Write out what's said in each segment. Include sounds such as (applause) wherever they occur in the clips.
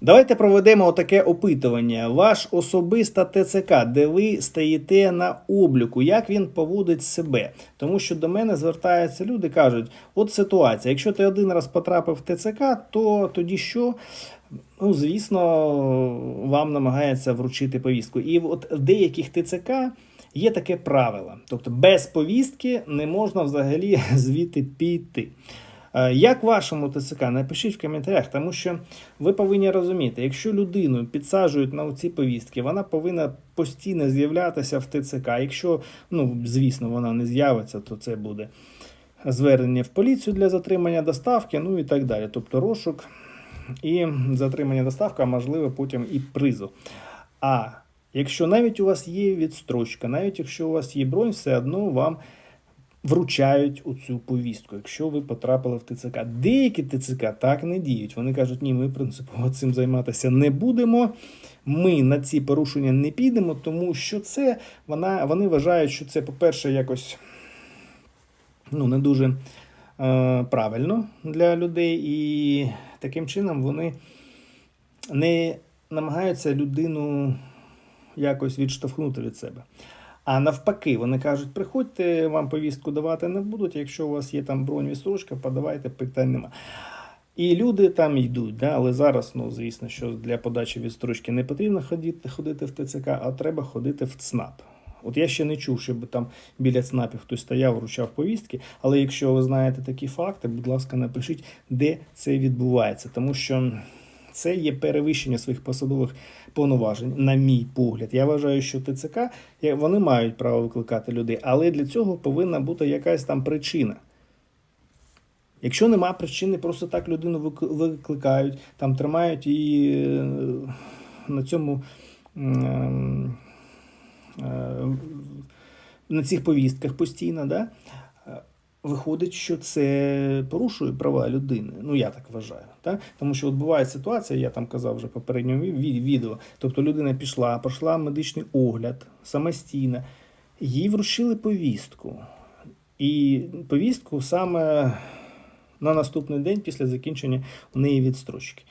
Давайте проведемо таке опитування. Ваш особиста ТЦК, де ви стоїте на обліку, як він поводить себе. Тому що до мене звертаються люди, кажуть: от ситуація, якщо ти один раз потрапив в ТЦК, то тоді що? Ну, звісно, вам намагається вручити повістку. І от в деяких ТЦК є таке правило: тобто без повістки не можна взагалі (laughs) звідти піти. Е, Як вашому ТЦК? Напишіть в коментарях, тому що ви повинні розуміти, якщо людину підсаджують на ці повістки, вона повинна постійно з'являтися в ТЦК. Якщо, ну, звісно, вона не з'явиться, то це буде звернення в поліцію для затримання доставки, ну і так далі. Тобто розшук і затримання доставка, а можливо, потім і призов. А якщо навіть у вас є відстрочка, навіть якщо у вас є бронь, все одно вам вручають у цю повістку, якщо ви потрапили в ТЦК. Деякі ТЦК так не діють. Вони кажуть, ні, ми принципово цим займатися не будемо. Ми на ці порушення не підемо, тому що це вона, вони вважають, що це, по-перше, якось ну, не дуже е, правильно для людей, і таким чином вони не намагаються людину якось відштовхнути від себе. А навпаки, вони кажуть, приходьте, вам повістку давати не будуть. Якщо у вас є там бронь відстрочка, подавайте, питань нема. І люди там йдуть, да? але зараз, ну звісно, що для подачі відстрочки не потрібно ходити, ходити в ТЦК, а треба ходити в ЦНАП. От я ще не чув, щоб там біля ЦНАПів хтось стояв, вручав повістки. Але якщо ви знаєте такі факти, будь ласка, напишіть, де це відбувається, тому що це є перевищення своїх посадових повноважень, на мій погляд. Я вважаю, що ТЦК вони мають право викликати людей, але для цього повинна бути якась там причина. Якщо нема причини, просто так людину викликають, там тримають і е, на цьому е, на цих повістках постійно, да? Виходить, що це порушує права людини. Ну, я так вважаю. Так? Тому що от буває ситуація, я там казав вже в попередньому ві- ві- відео. Тобто людина пішла, пройшла медичний огляд самостійно, їй вручили повістку. І повістку саме на наступний день після закінчення у неї відстрочки.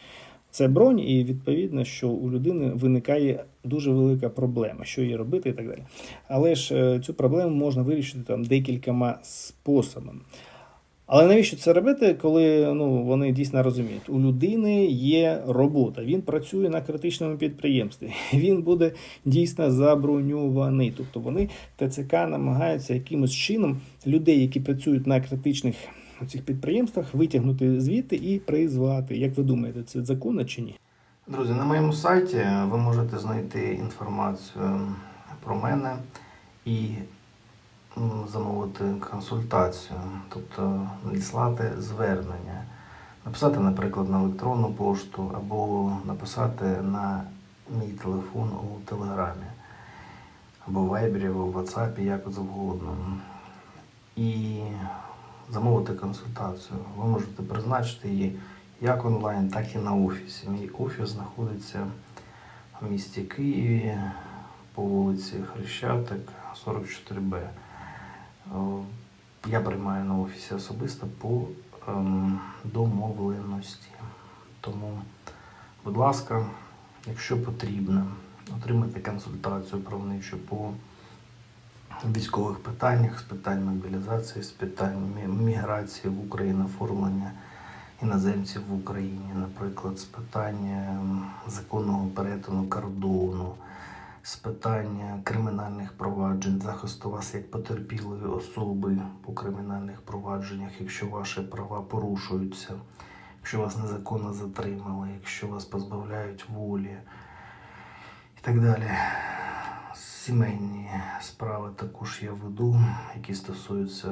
Це бронь, і відповідно, що у людини виникає дуже велика проблема, що їй робити і так далі. Але ж е, цю проблему можна вирішити там декількома способами. Але навіщо це робити, коли ну, вони дійсно розуміють, у людини є робота, він працює на критичному підприємстві, (laughs) він буде дійсно заброньований. Тобто вони ТЦК намагаються якимось чином людей, які працюють на критичних цих підприємствах, витягнути звідти і призвати. Як ви думаєте, це законно чи ні? Друзі, на моєму сайті ви можете знайти інформацію про мене і замовити консультацію, тобто надіслати звернення, написати, наприклад, на електронну пошту або написати на мій телефон у Телеграмі, або в Вайбері, або в WhatsApp, як завгодно. І замовити консультацію. Ви можете призначити її як онлайн, так і на офісі. Мій офіс знаходиться в місті Києві по вулиці Хрещатик, 44Б. Я приймаю на офісі особисто по ем, домовленості. Тому, будь ласка, якщо потрібно, отримайте консультацію правничу по військових питаннях, з питань мобілізації, з питань міграції в Україну, оформлення іноземців в Україні, наприклад, з питання законного перетину кордону, з питання кримінальних проваджень, захисту вас як потерпілої особи по кримінальних провадженнях, якщо ваші права порушуються, якщо вас незаконно затримали, якщо вас позбавляють волі і так далі. Сімейні справи також я веду, які стосуються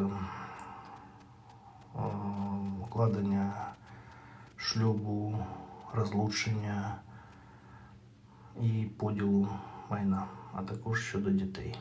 ем, укладення шлюбу, розлучення і поділу майна, а також щодо дітей.